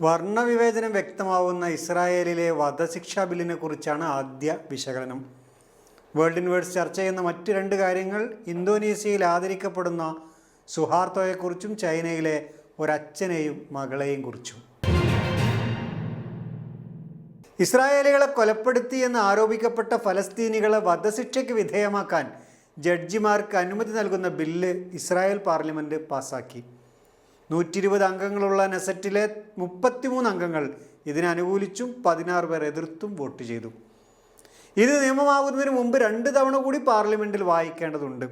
വർണവിവേചനം വ്യക്തമാവുന്ന ഇസ്രായേലിലെ വധശിക്ഷാ ബില്ലിനെ കുറിച്ചാണ് ആദ്യ വിശകലനം. വേൾഡ് ഇൻവേഴ്സ് ചർച്ച ചെയ്യുന്ന മറ്റ് രണ്ട് കാര്യങ്ങൾ ഇന്തോനേഷ്യയിൽ ആദരിക്കപ്പെടുന്ന സുഹാർത്തോയെക്കുറിച്ചും ചൈനയിലെ ഒരച്ഛനെയും മകളെയും കുറിച്ചും. ഇസ്രായേലികളെ കൊലപ്പെടുത്തി എന്ന് ആരോപിക്കപ്പെട്ട ഫലസ്തീനികളെ വധശിക്ഷയ്ക്ക് വിധേയമാക്കാൻ ജഡ്ജിമാർക്ക് അനുമതി നൽകുന്ന ബില്ല് ഇസ്രായേൽ പാർലമെന്റ് പാസാക്കി. നൂറ്റി ഇരുപത് അംഗങ്ങളുള്ള നെസറ്റിലെ മുപ്പത്തിമൂന്ന് അംഗങ്ങൾ ഇതിനെ അനുകൂലിച്ചും പതിനാറ് പേർ എതിർത്തും വോട്ട് ചെയ്തു. ഇത് നിയമമാകുന്നതിന് മുമ്പ് രണ്ട് തവണ കൂടി പാർലമെന്റിൽ വായിക്കേണ്ടതുണ്ട്.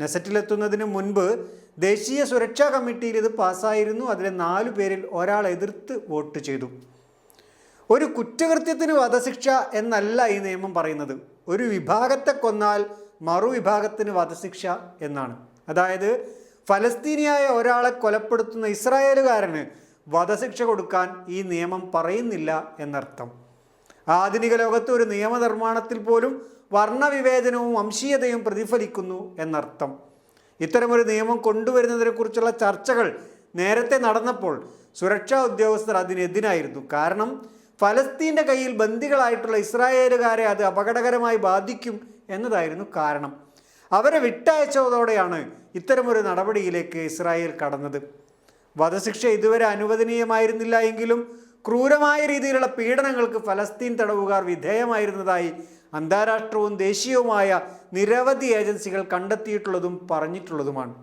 നെസറ്റിലെത്തുന്നതിന് മുൻപ് ദേശീയ സുരക്ഷാ കമ്മിറ്റിയിൽ ഇത് പാസ്സായിരുന്നു. അതിലെ നാലു പേരിൽ ഒരാൾ എതിർത്ത് വോട്ട് ചെയ്തു. ഒരു കുറ്റകൃത്യത്തിന് വധശിക്ഷ എന്നല്ല ഈ നിയമം പറയുന്നത്. ഒരു വിഭാഗത്തെ കൊന്നാൽ മറുവിഭാഗത്തിന് വധശിക്ഷ എന്നാണ്. അതായത് ഫലസ്തീനിയായ ഒരാളെ കൊലപ്പെടുത്തുന്ന ഇസ്രായേലുകാരന് വധശിക്ഷ കൊടുക്കാൻ ഈ നിയമം പറയുന്നില്ല എന്നർത്ഥം. ആധുനിക ലോകത്ത് ഒരു നിയമനിർമ്മാണത്തിൽ പോലും വർണവിവേചനവും വംശീയതയും പ്രതിഫലിക്കുന്നു എന്നർത്ഥം. ഇത്തരമൊരു നിയമം കൊണ്ടുവരുന്നതിനെക്കുറിച്ചുള്ള ചർച്ചകൾ നേരത്തെ നടന്നപ്പോൾ സുരക്ഷാ ഉദ്യോഗസ്ഥർ അതിനെതിരായിരുന്നു കാരണം ഫലസ്തീന്റെ കയ്യിൽ ബന്ദികളായിട്ടുള്ള ഇസ്രായേലുകാരെ അത് അപകടകരമായി ബാധിക്കും എന്നതായിരുന്നു കാരണം. അവരെ വിട്ടയച്ചതോടെയാണ് ഇത്തരമൊരു നടപടിയിലേക്ക് ഇസ്രായേൽ കടന്നത്. വധശിക്ഷ ഇതുവരെ അനുവദനീയമായിരുന്നില്ല എങ്കിലും ക്രൂരമായ രീതിയിലുള്ള പീഡനങ്ങൾക്ക് ഫലസ്തീൻ തടവുകാർ വിധേയമായിരുന്നതായി അന്താരാഷ്ട്രവും ദേശീയവുമായ നിരവധി ഏജൻസികൾ കണ്ടെത്തിയിട്ടുള്ളതും പറഞ്ഞിട്ടുള്ളതുമാണ്.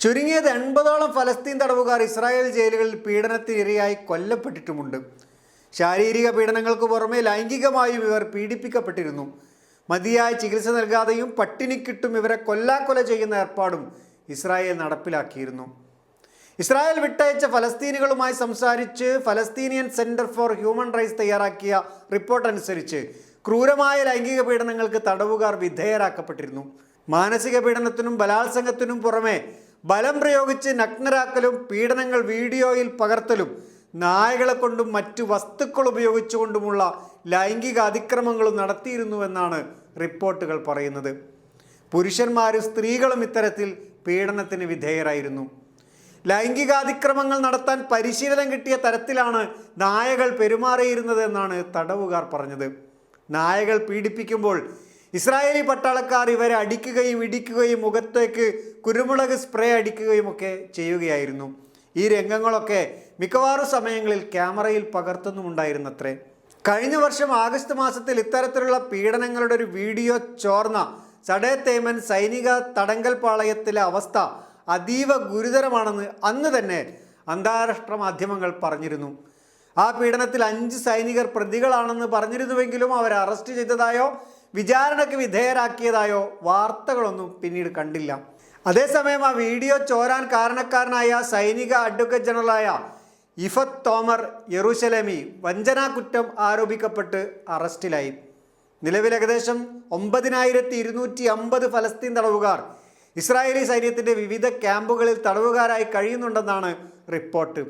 ചുരുങ്ങിയത് എൺപതോളം ഫലസ്തീൻ തടവുകാർ ഇസ്രായേൽ ജയിലുകളിൽ പീഡനത്തിനിരയായി കൊല്ലപ്പെട്ടിട്ടുമുണ്ട്. ശാരീരിക പീഡനങ്ങൾക്ക് പുറമെ ലൈംഗികമായും ഇവർ പീഡിപ്പിക്കപ്പെട്ടിരുന്നു. മതിയായ ചികിത്സ നൽകാതെയും പട്ടിണിക്കിട്ടും ഇവരെ കൊല്ലാക്കൊല ചെയ്യുന്ന ഏർപ്പാടും ഇസ്രായേൽ നടപ്പിലാക്കിയിരുന്നു. ഇസ്രായേൽ വിട്ടയച്ച ഫലസ്തീനികളുമായി സംസാരിച്ച് Palestinian centre for human rights തയ്യാറാക്കിയ റിപ്പോർട്ട് അനുസരിച്ച് ക്രൂരമായ ലൈംഗിക പീഡനങ്ങൾക്ക് തടവുകാർ വിധേയരാക്കപ്പെട്ടിരുന്നു. മാനസിക പീഡനത്തിനും ബലാത്സംഗത്തിനും പുറമെ ബലം പ്രയോഗിച്ച് നഗ്നരാക്കലും പീഡനങ്ങൾ വീഡിയോയിൽ പകർത്തലും നായകളെ കൊണ്ടും മറ്റു വസ്തുക്കൾ ഉപയോഗിച്ചുകൊണ്ടുമുള്ള ലൈംഗിക അതിക്രമങ്ങളും നടത്തിയിരുന്നുവെന്നാണ് റിപ്പോർട്ടുകൾ പറയുന്നത്. പുരുഷന്മാരും സ്ത്രീകളും ഇത്തരത്തിൽ പീഡനത്തിന് വിധേയരായിരുന്നു. ലൈംഗികാതിക്രമങ്ങൾ നടത്താൻ പരിശീലനം കിട്ടിയ തരത്തിലാണ് നായകൾ പെരുമാറിയിരുന്നത് എന്നാണ് തടവുകാർ പറഞ്ഞത്. നായകൾ പീഡിപ്പിക്കുമ്പോൾ ഇസ്രായേലി പട്ടാളക്കാർ ഇവരെ അടിക്കുകയും ഇടിക്കുകയും മുഖത്തേക്ക് കുരുമുളക് സ്പ്രേ അടിക്കുകയും ഒക്കെ ചെയ്യുകയായിരുന്നു. ഈ രംഗങ്ങളൊക്കെ മിക്കവാറും സമയങ്ങളിൽ ക്യാമറയിൽ പകർത്തുന്നുമുണ്ടായിരുന്നത്രേ. കഴിഞ്ഞ വർഷം ആഗസ്റ്റ് മാസത്തിൽ ഇത്തരത്തിലുള്ള പീഡനങ്ങളുടെ ഒരു വീഡിയോ ചോർന്ന സഡേ തേമൻ സൈനിക തടങ്കൽ പാളയത്തിലെ അവസ്ഥ അതീവ ഗുരുതരമാണെന്ന് അന്ന് തന്നെ അന്താരാഷ്ട്ര മാധ്യമങ്ങൾ പറഞ്ഞിരുന്നു. ആ പീഡനത്തിൽ അഞ്ച് സൈനികർ പ്രതികളാണെന്ന് പറഞ്ഞിരുന്നുവെങ്കിലും അവരെ അറസ്റ്റ് ചെയ്തതായോ വിചാരണയ്ക്ക് വിധേയരാക്കിയതായോ വാർത്തകളൊന്നും പിന്നീട് കണ്ടില്ല. അതേസമയം ആ വീഡിയോ ചോരാൻ കാരണക്കാരനായ സൈനിക അഡ്വക്കേറ്റ് ജനറലായ ഇഫത്ത് തോമർ യെറൂശലേമി വഞ്ചനാ കുറ്റം ആരോപിക്കപ്പെട്ട് അറസ്റ്റിലായി. നിലവിൽ ഏകദേശം ഒമ്പതിനായിരത്തി ഇരുന്നൂറ്റി അമ്പത് ഫലസ്തീൻ തടവുകാർ ഇസ്രായേലി സൈന്യത്തിന്റെ വിവിധ ക്യാമ്പുകളിൽ തടവുകാരായി കഴിയുന്നുണ്ടെന്നാണ് റിപ്പോർട്ട്.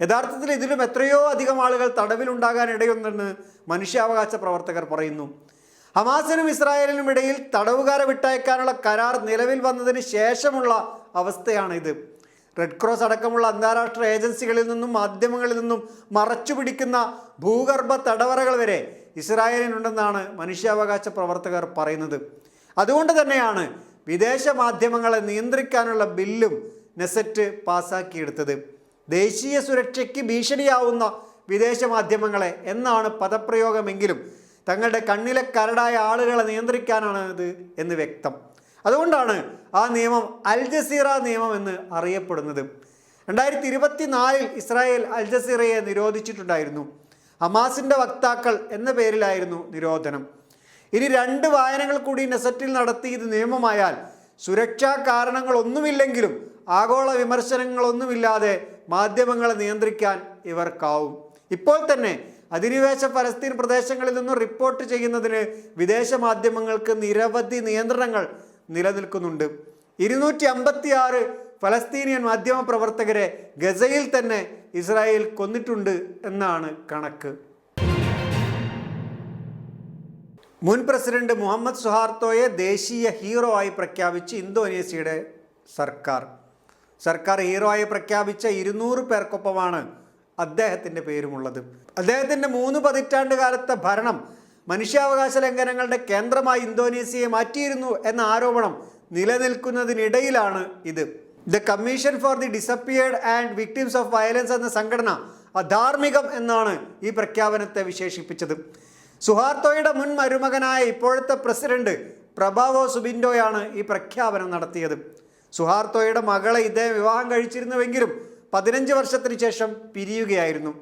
യഥാർത്ഥത്തിൽ ഇതിലും എത്രയോ അധികം ആളുകൾ തടവിലുണ്ടാകാൻ ഇടയുണ്ടെന്ന് മനുഷ്യാവകാശ പ്രവർത്തകർ പറയുന്നു. ഹമാസിനും ഇസ്രായേലിനും ഇടയിൽ തടവുകാരെ വിട്ടയക്കാനുള്ള കരാർ നിലവിൽ വന്നതിന് ശേഷമുള്ള അവസ്ഥയാണ് ഇത് റെഡ് ക്രോസ് അടക്കമുള്ള അന്താരാഷ്ട്ര ഏജൻസികളിൽ നിന്നും മാധ്യമങ്ങളിൽ നിന്നും മറച്ചു പിടിക്കുന്ന ഭൂഗർഭ തടവറകൾ വരെ ഇസ്രായേലിനുണ്ടെന്നാണ് മനുഷ്യാവകാശ പ്രവർത്തകർ പറയുന്നത്. അതുകൊണ്ട് തന്നെയാണ് വിദേശ മാധ്യമങ്ങളെ നിയന്ത്രിക്കാനുള്ള ബില്ലും നെസറ്റ് പാസാക്കിയെടുത്തത്. ദേശീയ സുരക്ഷയ്ക്ക് ഭീഷണിയാവുന്ന വിദേശ മാധ്യമങ്ങളെ എന്നാണ് പദപ്രയോഗമെങ്കിലും തങ്ങളുടെ കണ്ണിലെ കരടായ ആളുകളെ നിയന്ത്രിക്കാനാണ് ഇത് എന്ന് വ്യക്തം. അതുകൊണ്ടാണ് ആ നിയമം അൽ ജസീറ നിയമം എന്ന് അറിയപ്പെടുന്നത്. രണ്ടായിരത്തി ഇരുപത്തി നാലിൽ ഇസ്രായേൽ അൽ ജസീറയെ നിരോധിച്ചിട്ടുണ്ടായിരുന്നു. ഹമാസിന്റെ വക്താക്കൾ എന്ന പേരിലായിരുന്നു നിരോധനം. ഇനി രണ്ട് വായനകൾ കൂടി നെസറ്റിൽ നടത്തി ഇത് നിയമമായാൽ സുരക്ഷാ കാരണങ്ങളൊന്നുമില്ലെങ്കിലും ആഗോള വിമർശനങ്ങളൊന്നുമില്ലാതെ മാധ്യമങ്ങളെ നിയന്ത്രിക്കാൻ ഇവർക്കാവും. ഇപ്പോൾ തന്നെ അധിനിവേശ ഫലസ്തീൻ പ്രദേശങ്ങളിൽ നിന്നും റിപ്പോർട്ട് ചെയ്യുന്നതിന് വിദേശ മാധ്യമങ്ങൾക്ക് നിരവധി നിയന്ത്രണങ്ങൾ നിലനിൽക്കുന്നുണ്ട്. ഇരുന്നൂറ്റി അമ്പത്തി ആറ് ഫലസ്തീനിയൻ മാധ്യമ പ്രവർത്തകരെ ഗസയിൽ തന്നെ ഇസ്രായേൽ കൊന്നിട്ടുണ്ട് എന്നാണ് കണക്ക്. മുൻ പ്രസിഡന്റ് മുഹമ്മദ് സുഹാർത്തോയെ ദേശീയ ഹീറോ ആയി പ്രഖ്യാപിച്ച് ഇന്തോനേഷ്യയുടെ സർക്കാർ. സർക്കാർ ഹീറോ ആയി പ്രഖ്യാപിച്ച ഇരുന്നൂറ് പേർക്കൊപ്പമാണ് അദ്ദേഹത്തിന്റെ പേരുമുള്ളത്. അദ്ദേഹത്തിന്റെ മൂന്ന് പതിറ്റാണ്ട് കാലത്തെ ഭരണം മനുഷ്യാവകാശ ലംഘനങ്ങളുടെ കേന്ദ്രമായി ഇന്തോനേഷ്യയെ മാറ്റിയിരുന്നു എന്ന ആരോപണം നിലനിൽക്കുന്നതിനിടയിലാണ് ഇത്. The commission for the disappeared and victims of violence എന്ന സംഘടന അധാർമികം എന്നാണ് ഈ പ്രഖ്യാപനത്തെ വിശേഷിപ്പിച്ചത്. സുഹാർത്തോയുടെ മുൻ മരുമകനായ ഇപ്പോഴത്തെ പ്രസിഡന്റ് പ്രഭാവോ സുബിൻഡോയാണ് ഈ പ്രഖ്യാപനം നടത്തിയത്. സുഹാർത്തോയുടെ മകളെ ഇദ്ദേഹം വിവാഹം കഴിച്ചിരുന്നുവെങ്കിലും പതിനഞ്ച് വർഷത്തിന് ശേഷം പിരിയുകയായിരുന്നു.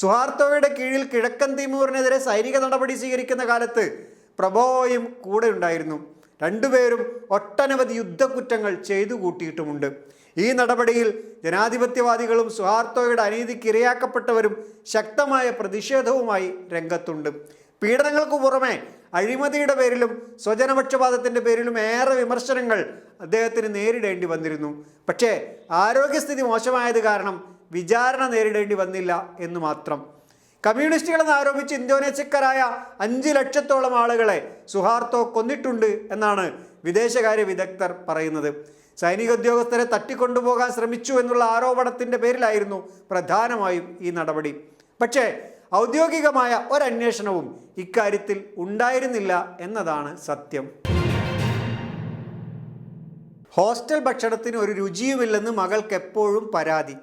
സുഹാർത്തോയുടെ കീഴിൽ കിഴക്കൻ തിമൂറിനെതിരെ സൈനിക നടപടി സ്വീകരിക്കുന്ന കാലത്ത് പ്രഭോയും കൂടെ ഉണ്ടായിരുന്നു. രണ്ടുപേരും ഒട്ടനവധി യുദ്ധക്കുറ്റങ്ങൾ ചെയ്തു കൂട്ടിയിട്ടുമുണ്ട്. ഈ നടപടിയിൽ ജനാധിപത്യവാദികളും സുഹാർത്തോയുടെ അനീതിക്ക് ഇരയാക്കപ്പെട്ടവരും ശക്തമായ പ്രതിഷേധവുമായി രംഗത്തുണ്ട്. പീഡനങ്ങൾക്ക് പുറമെ അഴിമതിയുടെ പേരിലും സ്വജനപക്ഷപാതത്തിന്റെ പേരിലും ഏറെ വിമർശനങ്ങൾ അദ്ദേഹത്തിന് നേരിടേണ്ടി വന്നിരുന്നു. പക്ഷേ ആരോഗ്യസ്ഥിതി മോശമായത് കാരണം വിചാരണ നേരിടേണ്ടി വന്നില്ല എന്ന് മാത്രം. കമ്മ്യൂണിസ്റ്റുകളെന്ന് ആരോപിച്ച് ഇന്തോനേഷ്യക്കാരായ അഞ്ച് ലക്ഷത്തോളം ആളുകളെ സുഹാർത്തോ കൊന്നിട്ടുണ്ട് എന്നാണ് വിദേശകാര്യ വിദഗ്ധർ പറയുന്നത്. സൈനിക ഉദ്യോഗസ്ഥരെ തട്ടിക്കൊണ്ടുപോകാൻ ശ്രമിച്ചു എന്നുള്ള ആരോപണത്തിന്റെ പേരിലായിരുന്നു പ്രധാനമായും ഈ നടപടി. പക്ഷേ ഔദ്യോഗികമായ ഒരന്വേഷണവും ഇക്കാര്യത്തിൽ ഉണ്ടായിരുന്നില്ല എന്നതാണ് സത്യം. ഹോസ്റ്റൽ ഭക്ഷണത്തിന് ഒരു രുചിയുമില്ലെന്ന് മകൾക്ക് എപ്പോഴും പരാതി.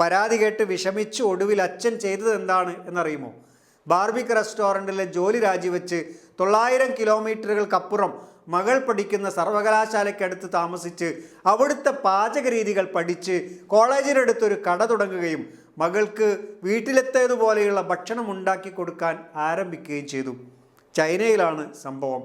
പരാതി കേട്ട് വിഷമിച്ച് ഒടുവിൽ അച്ഛൻ ചെയ്തത് എന്താണ് എന്നറിയുമോ? ബാർബിക് റെസ്റ്റോറന്റിലെ ജോലി രാജിവെച്ച് തൊള്ളായിരം കിലോമീറ്ററുകൾക്കപ്പുറം മകൾ പഠിക്കുന്ന സർവകലാശാലയ്ക്കടുത്ത് താമസിച്ച് അവിടുത്തെ പാചക രീതികൾ പഠിച്ച് കോളേജിനടുത്തൊരു കട തുടങ്ങുകയും മകൾക്ക് വീട്ടിലെത്തേതുപോലെയുള്ള ഭക്ഷണം ഉണ്ടാക്കി കൊടുക്കാൻ ആരംഭിക്കുകയും ചെയ്തു. ചൈനയിലാണ് സംഭവം.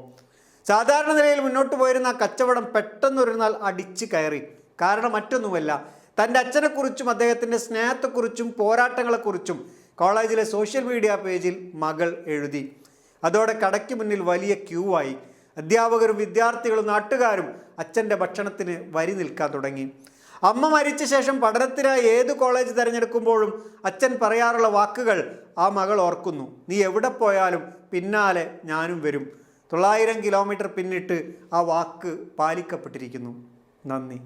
സാധാരണ നിലയിൽ മുന്നോട്ട് പോയിരുന്ന കച്ചവടം പെട്ടെന്നൊരു നാൾ അടിച്ചു കയറി. കാരണം മറ്റൊന്നുമല്ല തന്റെ അച്ഛനെക്കുറിച്ചും അദ്ദേഹത്തിന്റെ സ്നേഹത്തെക്കുറിച്ചും പോരാട്ടങ്ങളെക്കുറിച്ചും കോളേജിലെ സോഷ്യൽ മീഡിയ പേജിൽ മകൾ എഴുതി. അതോടെ കടയ്ക്ക് മുന്നിൽ വലിയ ക്യൂ ആയി. അധ്യാപകരും വിദ്യാർത്ഥികളും നാട്ടുകാരും അച്ഛന്റെ ഭക്ഷണത്തിന് വരി നിൽക്കാൻ തുടങ്ങി. അമ്മ മരിച്ച ശേഷം പഠനത്തിനായി ഏത് കോളേജ് തിരഞ്ഞെടുക്കുമ്പോഴും അച്ഛൻ പറയാറുള്ള വാക്കുകൾ ആ മകൾ ഓർക്കുന്നു. നീ എവിടെ പോയാലും പിന്നാലെ ഞാനും വരും. തൊള്ളായിരം കിലോമീറ്റർ പിന്നിട്ട് ആ വാക്ക് പാലിക്കപ്പെട്ടിരിക്കുന്നു. നന്ദി.